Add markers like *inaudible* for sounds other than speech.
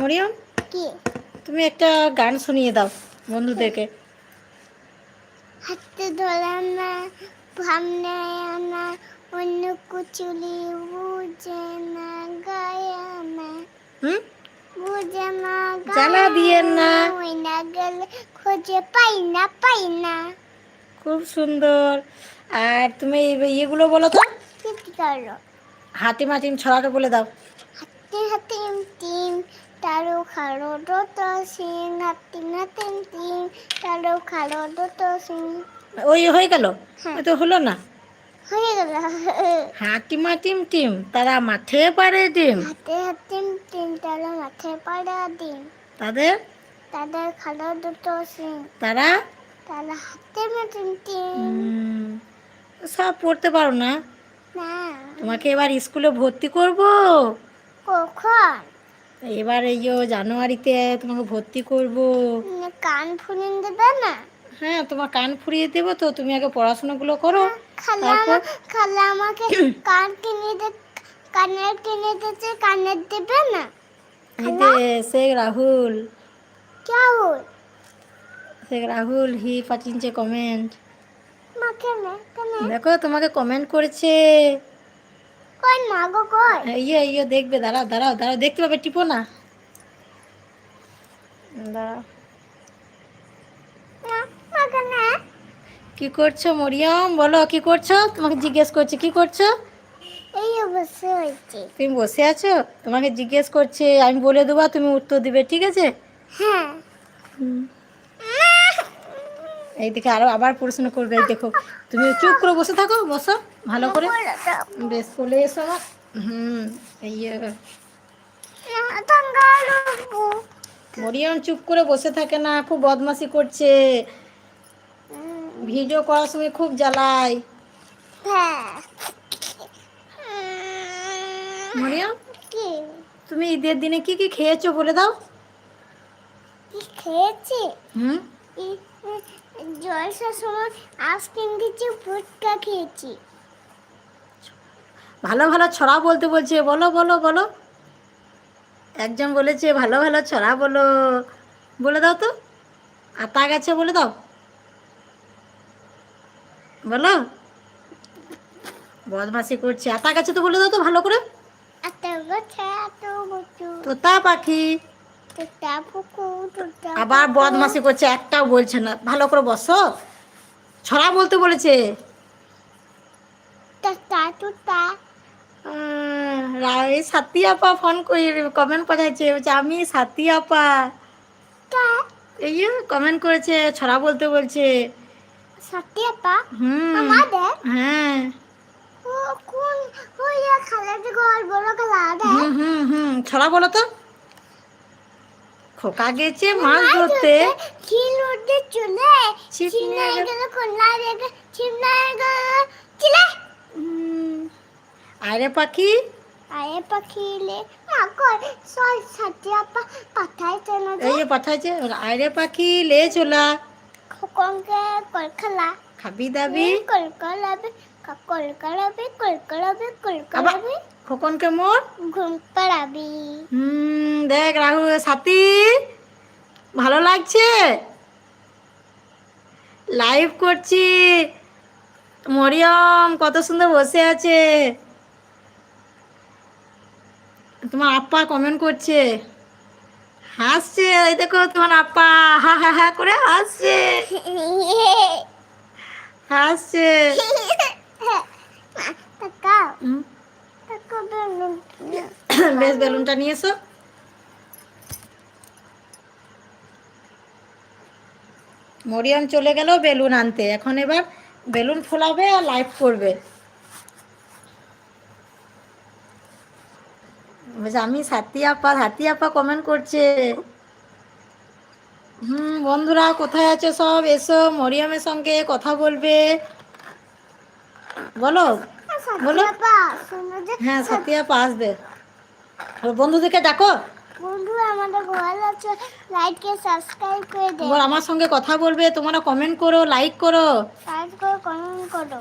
মরিয়ম? কি? তুমি একটা গান শুনিয়ে দাও বন্ধুদেরকে। হাতে ধরা না ভাবনা না অন্য কুচুলি বুঝে না গায়া না হুম? বুঝে না জ্বালা দিয়েন না। ওই না গেলে খুঁজে পাই না পাই না। খুব সুন্দর। আর তুমি ইয়েগুলো বলো তো। কি করো। হাতি মাটিম ছড়াটা বলে দাও। হাতে হাতে টিম তারো খালো দোতো সিং হাতি না তিন তিন তারো খালো দোতো সিং। ওই হয়ে গেল? হ্যাঁ। তো হলো না? হয়ে গেল। হাতি মাটিম টিম তারা মাঠে পারে ডিম। হাতে হাতে তিন তারো মাথায় পড়া দিন তাদের? তাদের খালো দুটো সিং। তারা? তারা হাতে তিন উম, সব পড়তে পারো না। না। তোমাকে এবার স্কুলে ভর্তি করব। কখন? এবার এই যে জানুয়ারিতে তোমাকে ভর্তি করব। কান ফুরিয়ে দেবে না? হ্যাঁ তোমার কান ফুরিয়ে দেবো তো তুমি আগে পড়াশোনাগুলো করো। হ্যাঁ, খালা খালা আমাকে কান কিনে দে কানের কিনে দিতে কানের দেবে না? সে রাহুল। রাহুল? সে রাহুল হি পাচিনছে কমেন্ট। দেখো তোমাকে কমেন্ট করেছে। কই মাগো কই? ইয়ে ইয়ে দেখবে দাঁড়াও দাঁড়াও দাঁড়াও দেখতে পাবে টিপো না। কি করছ মরিয়ম? বলো কি করছ? তোমাকে জিজ্ঞেস করছি কি করছ? তুমি বসে আছো? তোমাকে জিজ্ঞেস করছে আমি বলে দেবো তুমি উত্তর দিবে ঠিক আছে? হ্যাঁ। এই দেখে আরও আবার প্রশ্ন করবে এই দেখো। তুমি চুপ করে বসে থাকো বসো ভালো করে। বেশ চলে এসো আমার হুম এই মরিয়ম চুপ করে বসে থাকে না খুব বদমাশি করছে। ভিডিও করার সময় খুব জ্বালায়। মরিয়ম তুমি ঈদের দিনে কি কি খেয়েছো বলে দাও। খেয়েছি? হুম? জলসার সময় আইসক্রিম খেয়েছি ফুচকা খেয়েছি। ভালো ভালো ছড়া বলতে বলছে বলো বলো বলো। একজন বলেছে ভালো ভালো ছড়া বলো। বলে দাও তো। আতা গেছে বলে দাও। বলো। বদমাসি করছে। আতা গেছে তো বলে দাও তো ভালো করে। তোতা পাখি। আবার বদমাসি করছে একটাও বলছে না। ভালো করে বসো। ছড়া বলতে বলেছে। সাথী আপা ফোন করে কমেন্ট বলছে আমি সাথী আপা এই কমেন্ট করেছে ছড়া বলতে বলছে। সত্যিপা? হুম আমাদের? হ্যাঁ। ও কোন ওই খালাতে ঘর বড় খালাতে হুম হুম হুম। ছড়া বলো তো। খোকা গেছে মাছ ধরতে উঠতে চলে গেল। খোলা রেখে গেল চিলে। আরে পাখি। আরে পাখিলে মা কই সই সত্যিপা পাঠাই চলে এই যে। পাঠাইছে আরে পাখি লে চলা। খোকনকে কলখালা খাবি দাবি। কল কলাবে কল কলাবে কল কলাবে কল আবার কলাবে খোকনকে মোর। ঘুম পাড়াবি। হুম। দেখ রাহুল সাথী ভালো লাগছে? লাইভ করছি। মরিয়ম কত সুন্দর বসে আছে। তোমার আপ্পা কমেন্ট করছে। হাসছে এই দেখো তোমার আপ্পা হা হা হা করে হাসছে। হাসছে। *laughs* বেশ বেলুনটা নিয়ে মরিয়ম চলে গেল বেলুন আনতে। এখন এবার বেলুন ফোলাবে আর লাইভ করবে। আমি সাথী আপা সাথী আপা কমেন্ট করছে। হুম বন্ধুরা কোথায় আছো সব? এসো মরিয়মের সঙ্গে কথা বলবে। বলো বলো। হ্যাঁ সাথী আপা আসবে। বন্ধুদেরকে ডাকো। বন্ধু আমাদের গোয়াল আছে। লাইককে সাবস্ক্রাইব করে দেন আমার সঙ্গে কথা বলবে তোমরা কমেন্ট করো লাইক করো। সাইজ করো কমেন্ট করো।